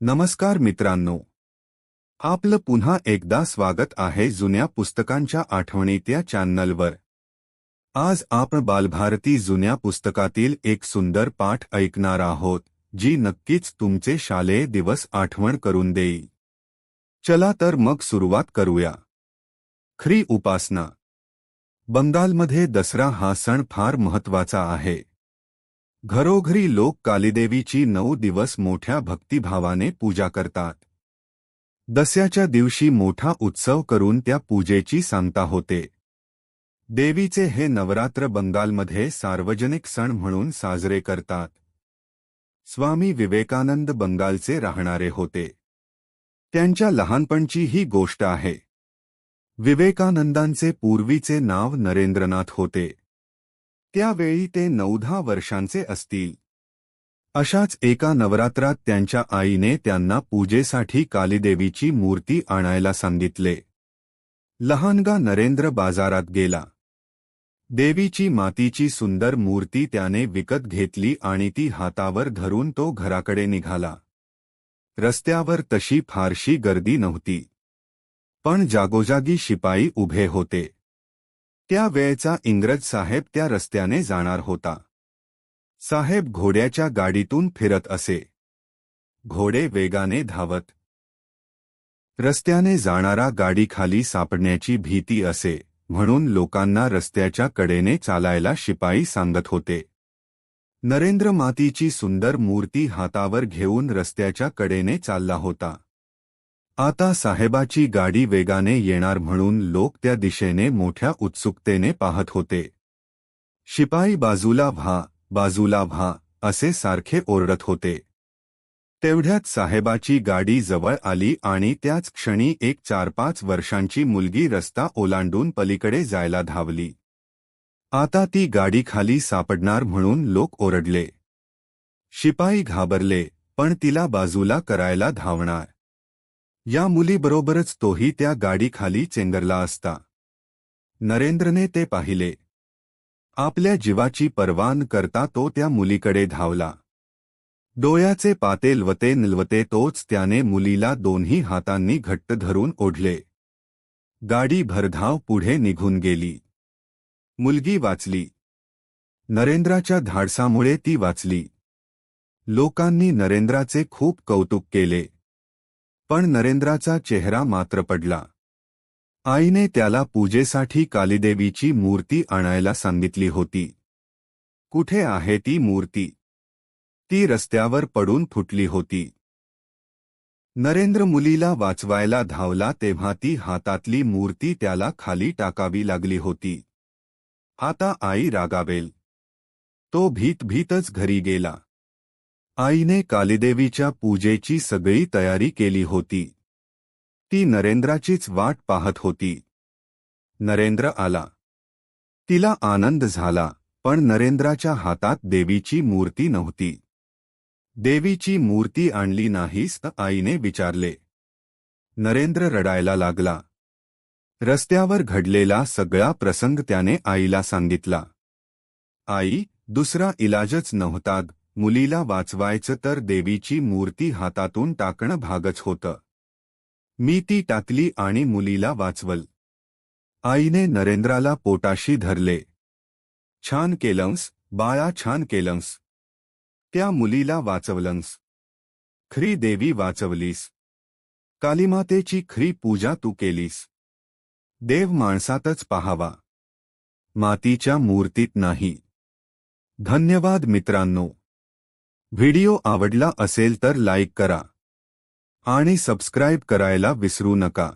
नमस्कार मित्रांनो. आपलं पुन्हा एकदा स्वागत आहे जुन्या पुस्तकांच्या आठवणीत चॅनलवर. आज आपण बालभारती जुन्या पुस्तकातील एक सुंदर पाठ ऐकणार आहोत जी नक्कीच तुमचे शालेय दिवस आठवण करून देईल. चला तर मग सुरुवात करूया. ख्री उपासना. बंगालमध्ये दसरा हा सण फार महत्त्वाचा आहे. घरोघरी लोक कालीदेवीची नऊ दिवस मोठ्या भक्तिभावाने पूजा करतात. दस्याच्या दिवशी मोठा उत्सव करून त्या पूजेची सांगता होते. देवीचे हे नवरात्र बंगालमध्ये सार्वजनिक सण म्हणून साजरे करतात. स्वामी विवेकानंद बंगालचे राहणारे होते. त्यांच्या लहानपणची ही गोष्ट आहे. विवेकानंदांचे पूर्वीचे नाव नरेंद्रनाथ होते. त्यावेळी ते नऊधा वर्षांचे असतील. अशाच एका नवरात्रात त्यांच्या आईने त्यांना पूजेसाठी कालीदेवीची मूर्ती आणायला सांगितले. लहानगा नरेंद्र बाजारात गेला. देवीची मातीची सुंदर मूर्ती त्याने विकत घेतली आणि ती हातावर धरून तो घराकडे निघाला. रस्त्यावर तशी फारशी गर्दी नव्हती. पण जागोजागी शिपाई उभे होते. त्या वेळचा इंग्रज साहेब त्या रस्त्याने जाणार होता. साहेब घोड्याच्या गाडीतून फिरत असे. घोडे वेगाने धावत. रस्त्याने जाणारा गाडीखाली सापडण्याची भीती असे म्हणून लोकांना रस्त्याच्या कडेने चालायला शिपाई सांगत होते. नरेंद्र मातीची सुंदर मूर्ती हातावर घेऊन रस्त्याच्या कडेने चालला होता. आता साहेबाची गाडी वेगाने येणार म्हणून लोक त्या दिशेने मोठ्या उत्सुकतेने पाहत होते. शिपाई बाजूला व्हा बाजूला व्हा असे सारखे ओरडत होते. तेवढ्यात साहेबाची गाडी जवळ आली आणि त्याच क्षणी एक चार पाच वर्षांची मुलगी रस्ता ओलांडून पलीकडे जायला धावली. आता ती गाडी खाली सापडणार म्हणून लोक ओरडले. शिपाई घाबरले पण तिला बाजूला करायला धावणार. या मुलीबरोबरच तोही त्या गाडीखाली चेंगरला असता. नरेंद्रने ते पाहिले. आपल्या जीवाची परवान करता तो त्या मुलीकडे धावला. डोळ्याचे पाते लवते निलवते तोच त्याने मुलीला दोन्ही हातांनी घट्ट धरून ओढले. गाडी भरधाव पुढे निघून गेली. मुलगी वाचली. नरेंद्राच्या धाडसामुळे ती वाचली. लोकांनी नरेंद्राचे खूप कौतुक केले. पण नरेंद्राचा चेहरा मात्र पडला. आईने त्याला पूजेसाठी कालीदेवीची मूर्ती आणायला सांगितली होती. कुठे आहे ती मूर्ती? ती रस्त्यावर पडून फुटली होती. नरेंद्र मुलीला वाचवायला धावला तेव्हा ती हातातली मूर्ती त्याला खाली टाकावी लागली होती. आता आई रागावेल. तो भीत भीतच घरी गेला. आईने कालीदेवीच्या पूजेची सगळी तयारी केली होती. ती नरेंद्राचीच वाट पाहत होती. नरेंद्र आला. तिला आनंद झाला पण नरेंद्राच्या हातात देवीची मूर्ती नव्हती. देवीची मूर्ती आणली नाहीस आईने विचारले. नरेंद्र रडायला लागला. रस्त्यावर घडलेला सगळा प्रसंग त्याने आईला सांगितला. आई दुसरा इलाजच नव्हता. मुलीला वाचवायचं तर देवीची मूर्ती हातातून टाकणं भागच होतं. मी ती टाकली आणि मुलीला वाचवल. आईने नरेंद्राला पोटाशी धरले. छान केलंस बाळा छान केलंस. त्या मुलीला वाचवलंस. खरी देवी वाचवलीस. कालीमातेची खरी पूजा तू केलीस. देव माणसातच पाहावा. मातीच्या मूर्तीत नाही. धन्यवाद मित्रांनो. व्हिडिओ आवडला असेल तर लाईक करा. आणि सबस्क्राईब करायला विसरू नका.